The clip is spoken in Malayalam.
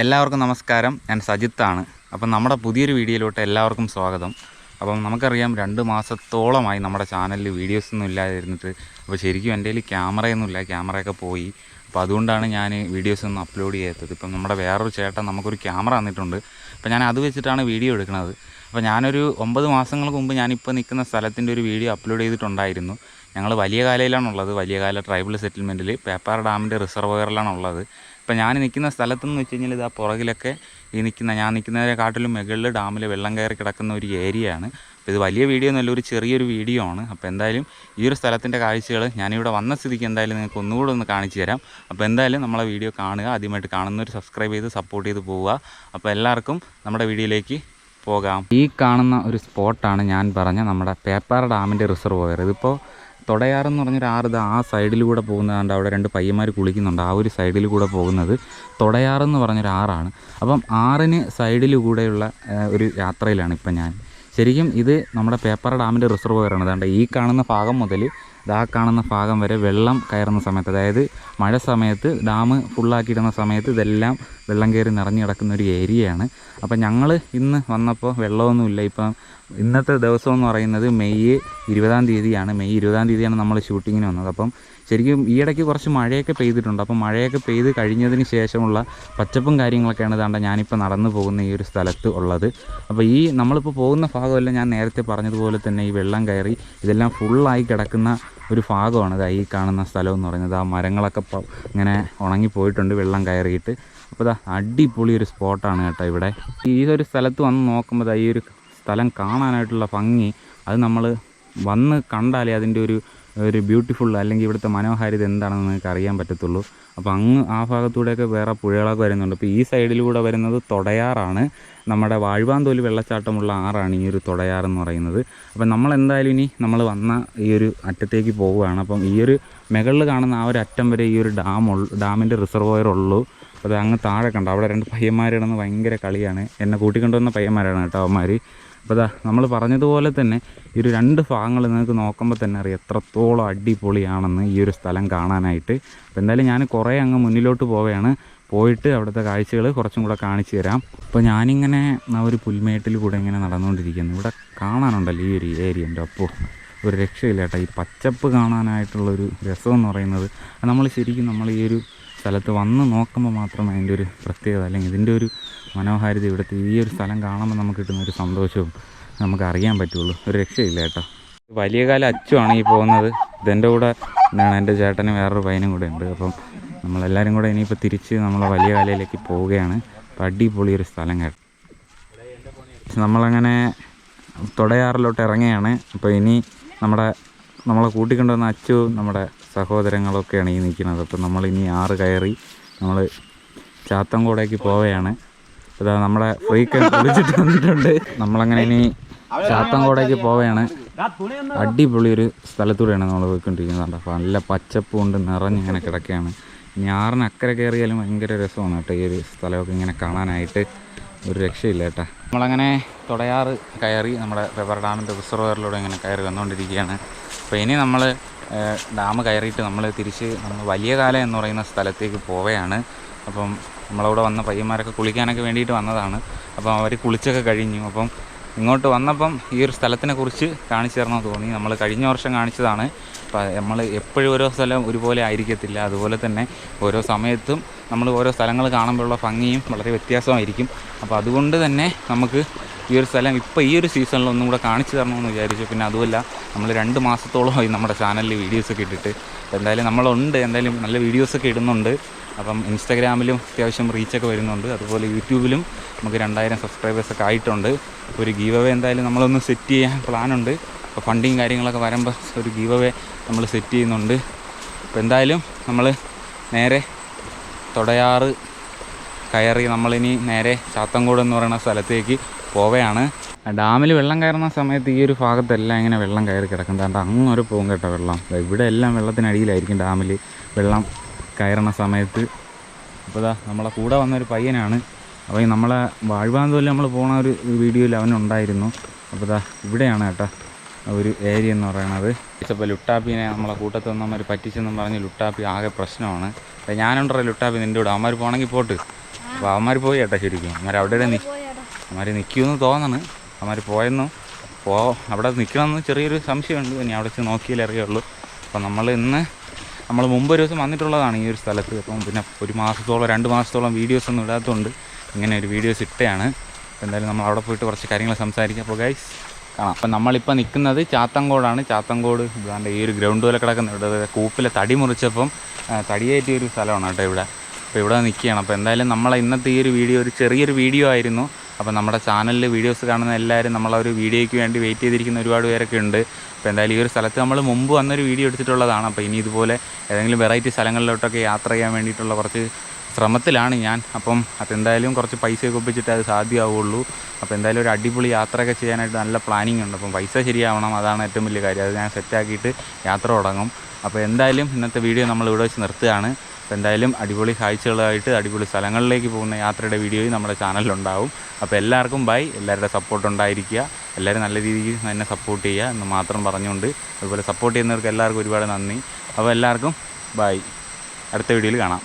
എല്ലാവർക്കും നമസ്കാരം. ഞാൻ സജിത്താണ്. അപ്പം നമ്മുടെ പുതിയൊരു വീഡിയോയിലോട്ട് എല്ലാവർക്കും സ്വാഗതം. അപ്പം നമുക്കറിയാം രണ്ട് മാസത്തോളമായി നമ്മുടെ ചാനലിൽ വീഡിയോസ് ഒന്നും ഇല്ലാതിരുന്നിട്ട് അപ്പോൾ ശരിക്കും എന്റെ കയ്യിൽ ക്യാമറയൊന്നുമില്ല ക്യാമറയൊക്കെ പോയി. അപ്പോൾ അതുകൊണ്ടാണ് ഞാൻ വീഡിയോസ് ഒന്നും അപ്ലോഡ് ചെയ്യാത്തത്. ഇപ്പം നമ്മുടെ വേറൊരു ചേട്ടൻ നമുക്കൊരു ക്യാമറ തന്നിട്ടുണ്ട്. അപ്പോൾ ഞാൻ അത് വെച്ചിട്ടാണ് വീഡിയോ എടുക്കുന്നത്. അപ്പോൾ ഞാനൊരു ഒമ്പത് മാസങ്ങൾക്ക് മുമ്പ് ഞാനിപ്പോൾ നിൽക്കുന്ന സ്ഥലത്തിന്റെ ഒരു വീഡിയോ അപ്ലോഡ് ചെയ്തിട്ടുണ്ടായിരുന്നു. ഞങ്ങൾ വലിയ കാലയിലാണുള്ളത്. വലിയ കാല ട്രൈബൽ സെറ്റിൽമെന്റിൽ പേപ്പാറ ഡാമിന്റെ റിസർവയറിലാണുള്ളത് ഇപ്പോൾ ഞാൻ നിൽക്കുന്ന സ്ഥലത്തെന്ന് വെച്ച് കഴിഞ്ഞാൽ ഇതാ പുറകിലൊക്കെ ഈ നിൽക്കുന്ന ഞാൻ നിൽക്കുന്നതിനെ കാട്ടിലും മുകളിൽ ഡാമിൽ വെള്ളം കയറി കിടക്കുന്ന ഒരു ഏരിയയാണ്. അപ്പോൾ ഇത് വലിയ വീഡിയോ എന്നല്ല ഒരു ചെറിയൊരു വീഡിയോ ആണ്. അപ്പോൾ എന്തായാലും ഈ ഒരു സ്ഥലത്തിന്റെ കാഴ്ചകൾ ഞാനിവിടെ വന്ന സ്ഥിതിക്ക് എന്തായാലും നിങ്ങൾക്ക് ഒന്നുകൂടെ ഒന്ന് കാണിച്ചു തരാം. അപ്പോൾ എന്തായാലും നമ്മളെ വീഡിയോ കാണുക ആദ്യമായിട്ട് കാണുന്നവർ സബ്സ്ക്രൈബ് ചെയ്ത് സപ്പോർട്ട് ചെയ്ത് പോവുക. അപ്പോൾ എല്ലാവർക്കും നമ്മുടെ വീഡിയോയിലേക്ക് പോകാം. ഈ കാണുന്ന ഒരു സ്പോട്ടാണ് ഞാൻ പറഞ്ഞ നമ്മുടെ പേപ്പാറ ഡാമിന്റെ റിസർവോയർ. ഇതിപ്പോൾ തൊടയാറെന്ന് പറഞ്ഞൊരു ആറ് ആ സൈഡിലൂടെ പോകുന്നതുകൊണ്ട് അവിടെ രണ്ട് പയ്യന്മാർ കുളിക്കുന്നുണ്ട്. ആ ഒരു സൈഡിൽ കൂടെ പോകുന്നത് തൊടയാറെന്ന് പറഞ്ഞൊരു ആറാണ്. അപ്പം ആറിന് ആ, ഒരു യാത്രയിലാണ് ഇപ്പം ഞാൻ. ശരിക്കും ഇത് നമ്മുടെ പേപ്പർ ഡാമിന്റെ റിസർവോയറാണ്. അതുകൊണ്ട് ഈ കാണുന്ന ഭാഗം മുതൽ ഇതാ കാണുന്ന ഭാഗം വരെ വെള്ളം കയറുന്ന സമയത്ത് അതായത് മഴ സമയത്ത് ഡാം ഫുള്ളാക്കിയിടുന്ന സമയത്ത് ഇതെല്ലാം വെള്ളം കയറി നിറഞ്ഞു കിടക്കുന്ന ഒരു ഏരിയയാണ്. അപ്പം ഞങ്ങൾ ഇന്ന് വന്നപ്പോൾ വെള്ളമൊന്നുമില്ല. ഇപ്പം ഇന്നത്തെ ദിവസം എന്ന് പറയുന്നത് മെയ് ഇരുപതാം തീയതിയാണ് മെയ് ഇരുപതാം തീയതിയാണ് നമ്മൾ ഷൂട്ടിങ്ങിന് വന്നത്. അപ്പം ശരിക്കും ഈ ഇടയ്ക്ക് കുറച്ച് മഴയൊക്കെ പെയ്തിട്ടുണ്ട്. അപ്പം മഴയൊക്കെ പെയ്ത് കഴിഞ്ഞതിന് ശേഷമുള്ള പച്ചപ്പും കാര്യങ്ങളൊക്കെയാണ് ഇതാണ്ട് ഞാനിപ്പോൾ നടന്നു പോകുന്ന ഈ ഒരു സ്ഥലത്ത് ഉള്ളത്. അപ്പോൾ ഈ നമ്മളിപ്പോൾ പോകുന്ന ഭാഗമല്ല ഞാൻ നേരത്തെ പറഞ്ഞതുപോലെ തന്നെ ഈ വെള്ളം കയറി ഇതെല്ലാം ഫുള്ളായി കിടക്കുന്ന ഒരു ഭാഗമാണ് ഇതാ ഈ കാണുന്ന സ്ഥലം എന്ന് പറയുന്നത്. ആ മരങ്ങളൊക്കെ ഇങ്ങനെ ഉണങ്ങിപ്പോയിട്ടുണ്ട് വെള്ളം കയറിയിട്ട്. അപ്പോൾ ഇതാ അടിപൊളി ഒരു സ്പോട്ടാണ് കേട്ടോ ഇവിടെ. ഈ ഒരു സ്ഥലത്ത് വന്ന് നോക്കുമ്പോൾ ഈ ഒരു സ്ഥലം കാണാനായിട്ടുള്ള ഭംഗി അത് നമ്മൾ വന്ന് കണ്ടാലേ അതിന്റെ ഒരു ഒരു ബ്യൂട്ടിഫുൾ അല്ലെങ്കിൽ ഇവിടുത്തെ മനോഹാരിത എന്താണെന്ന് നിങ്ങൾക്ക് അറിയാൻ പറ്റത്തുള്ളൂ. അപ്പോൾ അങ്ങ് ആ ഭാഗത്തൂടെയൊക്കെ വേറെ പുഴകളൊക്കെ വരുന്നുണ്ട്. അപ്പോൾ ഈ സൈഡിലൂടെ വരുന്നത് തൊടയാറാണ്. നമ്മുടെ വാഴ്വാന്തോൽ വെള്ളച്ചാട്ടമുള്ള ആറാണ് ഈ ഒരു തൊടയാർ എന്ന് പറയുന്നത്. അപ്പോൾ നമ്മൾ എന്തായാലും ഇനി നമ്മൾ വന്ന ഈ ഒരു അറ്റത്തേക്ക് പോവുകയാണ്. അപ്പം ഈ ഒരു മുകളിൽ കാണുന്ന ആ ഒരു അറ്റം വരെ ഈ ഒരു ഡാം ഡാമിന്റെ റിസർവോയർ ഉള്ളൂ. അത് അങ്ങ് താഴെ കണ്ടോ? അവിടെ രണ്ട് പയ്യന്മാരിടുന്ന ഭയങ്കര കളിയാണ്. എന്നെ കൂട്ടിക്കൊണ്ടുവന്ന പയ്യന്മാരാണ് കേട്ടോ അവന്മാർ അപ്പോൾ നമ്മൾ പറഞ്ഞതുപോലെ തന്നെ ഈ ഒരു രണ്ട് ഭാഗങ്ങൾ നിങ്ങൾക്ക് നോക്കുമ്പോൾ തന്നെ അറിയാം എത്രത്തോളം അടിപൊളിയാണെന്ന് ഈ ഒരു സ്ഥലം കാണാനായിട്ട്. അപ്പോൾ എന്തായാലും ഞാൻ കുറേ അങ്ങ് മുന്നിലോട്ട് പോവുകയാണ്. പോയിട്ട് അവിടുത്തെ കാഴ്ചകൾ കുറച്ചും കൂടെ കാണിച്ചു തരാം. അപ്പോൾ ഞാനിങ്ങനെ ആ ഒരു പുൽമേട്ടിൽ കൂടെ ഇങ്ങനെ നടന്നുകൊണ്ടിരിക്കുന്നു. ഇവിടെ കാണാനുണ്ടല്ലോ ഈ ഒരു ഏരിയ എന്റെ അപ്പോൾ ഒരു രക്ഷയില്ല കേട്ടോ. ഈ പച്ചപ്പ് കാണാനായിട്ടുള്ളൊരു രസമെന്ന് പറയുന്നത്. നമ്മൾ ശരിക്കും നമ്മൾ ഈ ഒരു സ്ഥലത്ത് വന്ന് നോക്കുമ്പോൾ മാത്രം അതിന്റെ ഒരു പ്രത്യേകത അല്ലെങ്കിൽ ഇതിന്റെ ഒരു മനോഹാരിത ഇവിടുത്തെ ഈ ഒരു സ്ഥലം കാണുമ്പോൾ നമുക്ക് കിട്ടുന്ന ഒരു സന്തോഷവും നമുക്ക് അറിയാൻ പറ്റുള്ളൂ. ഒരു രക്ഷയില്ല കേട്ടോ. വലിയ കാല അച്ചുവാണ് ഈ പോകുന്നത്. ഇതെന്റെ കൂടെ എന്താണ് എന്റെ ചേട്ടനും വേറൊരു പയ്യനും കൂടെ ഉണ്ട്. അപ്പം നമ്മളെല്ലാവരും കൂടെ ഇനിയിപ്പോൾ തിരിച്ച് നമ്മൾ വലിയ കാലയിലേക്ക് പോവുകയാണ്. അപ്പം അടിപൊളി ഒരു സ്ഥലം കേട്ടോ. നമ്മളങ്ങനെ തൊടയാറിലോട്ട് ഇറങ്ങുകയാണ്. അപ്പോൾ ഇനി നമ്മുടെ നമ്മളെ കൂട്ടിക്കൊണ്ടുവന്ന അച്ചു നമ്മുടെ സഹോദരങ്ങളൊക്കെയാണ് ഈ നിൽക്കുന്നത്. അപ്പം നമ്മൾ ഇനി ആറ് കയറി നമ്മൾ ചാത്തങ്കോടേക്ക് പോവുകയാണ്. ഇതാ നമ്മുടെ ഫ്രീക്ക് വിളിച്ചിട്ട് വന്നിട്ടുണ്ട്. നമ്മളങ്ങനെ ഇനി ചാത്തങ്കോടേക്ക് പോവുകയാണ്. അടിപൊളി ഒരു സ്ഥലത്തൂടെയാണ് നമ്മൾ പോയിക്കൊണ്ടിരിക്കുന്നത് അപ്പോൾ നല്ല പച്ചപ്പ് കൊണ്ട് നിറഞ്ഞിങ്ങനെ കിടക്കുകയാണ്. ഇനി ആറിന് അക്കരെ കയറിയാലും ഭയങ്കര രസമാണ് കേട്ടോ ഈ ഒരു സ്ഥലമൊക്കെ ഇങ്ങനെ കാണാനായിട്ട്. ഒരു രക്ഷയില്ല കേട്ടോ. നമ്മളങ്ങനെ തുടയാറ് കയറി നമ്മുടെ റിവർ ഡാമിന്റെ റിസർവറിലൂടെ ഇങ്ങനെ കയറി വന്നുകൊണ്ടിരിക്കുകയാണ്. അപ്പോൾ ഇനി നമ്മൾ ഡാം കയറിയിട്ട് നമ്മൾ തിരിച്ച് നമ്മൾ വലിയ കാലം എന്ന് പറയുന്ന സ്ഥലത്തേക്ക് പോവുകയാണ്. അപ്പം നമ്മളവിടെ വന്ന പയ്യന്മാരൊക്കെ കുളിക്കാനൊക്കെ വേണ്ടിയിട്ട് വന്നതാണ്. അപ്പം അവർ കുളിച്ചൊക്കെ കഴിഞ്ഞു. അപ്പം ഇങ്ങോട്ട് വന്നപ്പം ഈ ഒരു സ്ഥലത്തിനെ കുറിച്ച് കാണിച്ചു തരണമെന്ന് തോന്നി. നമ്മൾ കഴിഞ്ഞ വർഷം കാണിച്ചതാണ്. അപ്പം നമ്മൾ എപ്പോഴും ഓരോ സ്ഥലം ഒരുപോലെ ആയിരിക്കത്തില്ല. അതുപോലെ തന്നെ ഓരോ സമയത്തും നമ്മൾ ഓരോ സ്ഥലങ്ങൾ കാണുമ്പോഴുള്ള ഭംഗിയും വളരെ വ്യത്യാസമായിരിക്കും. അപ്പോൾ അതുകൊണ്ട് തന്നെ നമുക്ക് ഈ ഒരു സ്ഥലം ഇപ്പോൾ ഈ ഒരു സീസണിൽ ഒന്നും കൂടെ കാണിച്ചു തരണമെന്ന് വിചാരിച്ചു. പിന്നെ അതുമല്ല നമ്മൾ രണ്ട് മാസത്തോളമായി നമ്മുടെ ചാനലിൽ വീഡിയോസൊക്കെ ഇട്ടിട്ട്. എന്തായാലും നമ്മളുണ്ട് എന്തായാലും നല്ല വീഡിയോസൊക്കെ ഇടുന്നുണ്ട്. അപ്പം ഇൻസ്റ്റാഗ്രാമിലും അത്യാവശ്യം റീച്ചൊക്കെ വരുന്നുണ്ട്. അതുപോലെ യൂട്യൂബിലും നമുക്ക് രണ്ടായിരം സബ്സ്ക്രൈബേഴ്സൊക്കെ ആയിട്ടുണ്ട്. ഒരു ഗീവ് അവേ എന്തായാലും നമ്മളൊന്ന് സെറ്റ് ചെയ്യാൻ പ്ലാനുണ്ട്. അപ്പോൾ ഫണ്ടിങ് കാര്യങ്ങളൊക്കെ വരുമ്പോൾ ഒരു ഗീവ് അവേ നമ്മൾ സെറ്റ് ചെയ്യുന്നുണ്ട്. അപ്പോൾ എന്തായാലും നമ്മൾ നേരെ തൊടയാറ് കയറി നമ്മളിനി നേരെ ചാത്തങ്കോട് എന്ന് പറയുന്ന സ്ഥലത്തേക്ക് പോവുകയാണ്. ഡാമിൽ വെള്ളം കയറുന്ന സമയത്ത് ഈ ഒരു ഭാഗത്തെല്ലാം ഇങ്ങനെ വെള്ളം കയറി കിടക്കും കാരണം അങ്ങനെ ഒരു പോകും കേട്ടോ വെള്ളം. ഇവിടെ എല്ലാം വെള്ളത്തിനടിയിലായിരിക്കും ഡാമിൽ വെള്ളം കയറുന്ന സമയത്ത്. അപ്പോൾ ഇതാ നമ്മളെ കൂടെ വന്നൊരു പയ്യനാണ്. അപ്പോൾ ഈ നമ്മളെ വാഴ്വാന്തോൽ നമ്മൾ പോണ ഒരു വീഡിയോയിൽ അവനുണ്ടായിരുന്നു. അപ്പോൾ ഇതാ ഇവിടെയാണ് കേട്ടോ. ഒരു ഏരിയ എന്ന് പറയണത്. ഇപ്പോൾ ലുട്ടാപ്പിനെ നമ്മളെ കൂട്ടത്തിൽ നിന്നവർ പറ്റിച്ചെന്നും പറഞ്ഞ് ലുട്ടാപ്പി ആകെ പ്രശ്നമാണ്. അപ്പം ഞാനുണ്ടല്ലോ ലുട്ടാപ്പി നിന്റെ കൂടെ. അവന്മാർ പോകണമെങ്കിൽ പോട്ട്. അപ്പോൾ അവന്മാർ പോയി ഏട്ടാ ശരിക്കും. അവന്മാർ അവിടെ ഇവിടെ നി പോയാടാ അവന്മാർ നിൽക്കുമെന്ന് തോന്നണ്. അവന്മാർ പോയെന്നു. പോ അവിടെ നിൽക്കണമെന്ന് ചെറിയൊരു സംശയമുണ്ട്. ഇനി അവിടെ വെച്ച് നോക്കിയാലേ അറിയുള്ളൂ. അപ്പം നമ്മൾ ഇന്ന് നമ്മൾ മുമ്പ് ഒരു ദിവസം വന്നിട്ടുള്ളതാണ് ഈ ഒരു സ്ഥലത്ത്. അപ്പം പിന്നെ ഒരു മാസത്തോളം രണ്ട് മാസത്തോളം വീഡിയോസ് ഒന്നും ഇടാത്തതുകൊണ്ട് ഇങ്ങനെ ഒരു വീഡിയോസ് ഇട്ടയാണ്. എന്തായാലും നമ്മൾ അവിടെ പോയിട്ട് കുറച്ച് കാര്യങ്ങൾ സംസാരിക്കാം. അപ്പോൾ ഗൈസ് കാണാം. അപ്പം നമ്മളിപ്പോൾ നിൽക്കുന്നത് ചാത്തങ്കോടാണ്. ചാത്തങ്കോട് ഇതാണ്ട് ഈ ഒരു ഗ്രൗണ്ട് പോലെ കിടക്കുന്ന. ഇവിടെ കൂപ്പിലെ തടി മുറിച്ചപ്പം തടിയേറ്റിയ ഒരു സ്ഥലമാണ് കേട്ടോ ഇവിടെ. അപ്പോൾ ഇവിടെ നിൽക്കുകയാണ് അപ്പോൾ എന്തായാലും നമ്മളെ ഇന്നത്തെ ഈ ഒരു വീഡിയോ ഒരു ചെറിയൊരു വീഡിയോ ആയിരുന്നു. അപ്പോൾ നമ്മുടെ ചാനലിൽ വീഡിയോസ് കാണുന്ന എല്ലാവരും നമ്മളെ ഒരു വീഡിയോയ്ക്ക് വേണ്ടി വെയിറ്റ് ചെയ്തിരിക്കുന്ന ഒരുപാട് പേരൊക്കെ ഉണ്ട്. അപ്പോൾ എന്തായാലും ഈ ഒരു സ്ഥലത്ത് നമ്മൾ മുമ്പ് വന്നൊരു വീഡിയോ എടുത്തിട്ടുള്ളതാണ്. അപ്പോൾ ഇനി ഇതുപോലെ ഏതെങ്കിലും വെറൈറ്റി സ്ഥലങ്ങളിലോട്ടൊക്കെ യാത്ര ചെയ്യാൻ വേണ്ടിയിട്ടുള്ള കുറച്ച് ശ്രമത്തിലാണ് ഞാൻ. അപ്പം അതെന്തായാലും കുറച്ച് പൈസയൊക്കെ ഒപ്പിച്ചിട്ട് അത് സാധ്യമാവുള്ളൂ. അപ്പോൾ എന്തായാലും ഒരു അടിപൊളി യാത്രയൊക്കെ ചെയ്യാനായിട്ട് നല്ല പ്ലാനിങ് ഉണ്ട്. അപ്പം പൈസ ശരിയാവണം. അതാണ് ഏറ്റവും വലിയ കാര്യം. അത് ഞാൻ സെറ്റാക്കിയിട്ട് യാത്ര തുടങ്ങും. അപ്പോൾ എന്തായാലും ഇന്നത്തെ വീഡിയോ നമ്മൾ ഇവിടെ വെച്ച് നിർത്തുകയാണ്. അപ്പോൾ എന്തായാലും അടിപൊളി കാഴ്ചകളായിട്ട് അടിപൊളി സ്ഥലങ്ങളിലേക്ക് പോകുന്ന യാത്രയുടെ വീഡിയോയും നമ്മുടെ ചാനലിലുണ്ടാവും അപ്പോൾ എല്ലാവർക്കും ബൈ എല്ലാവരുടെ സപ്പോർട്ട് ഉണ്ടായിരിക്കുക. എല്ലാവരും നല്ല രീതിയിൽ തന്നെ സപ്പോർട്ട് ചെയ്യുക എന്ന് മാത്രം പറഞ്ഞുകൊണ്ട് അതുപോലെ സപ്പോർട്ട് ചെയ്യുന്നവർക്ക് എല്ലാവർക്കും ഒരുപാട് നന്ദി. അപ്പോൾ എല്ലാവർക്കും ബൈ അടുത്ത വീഡിയോയിൽ കാണാം.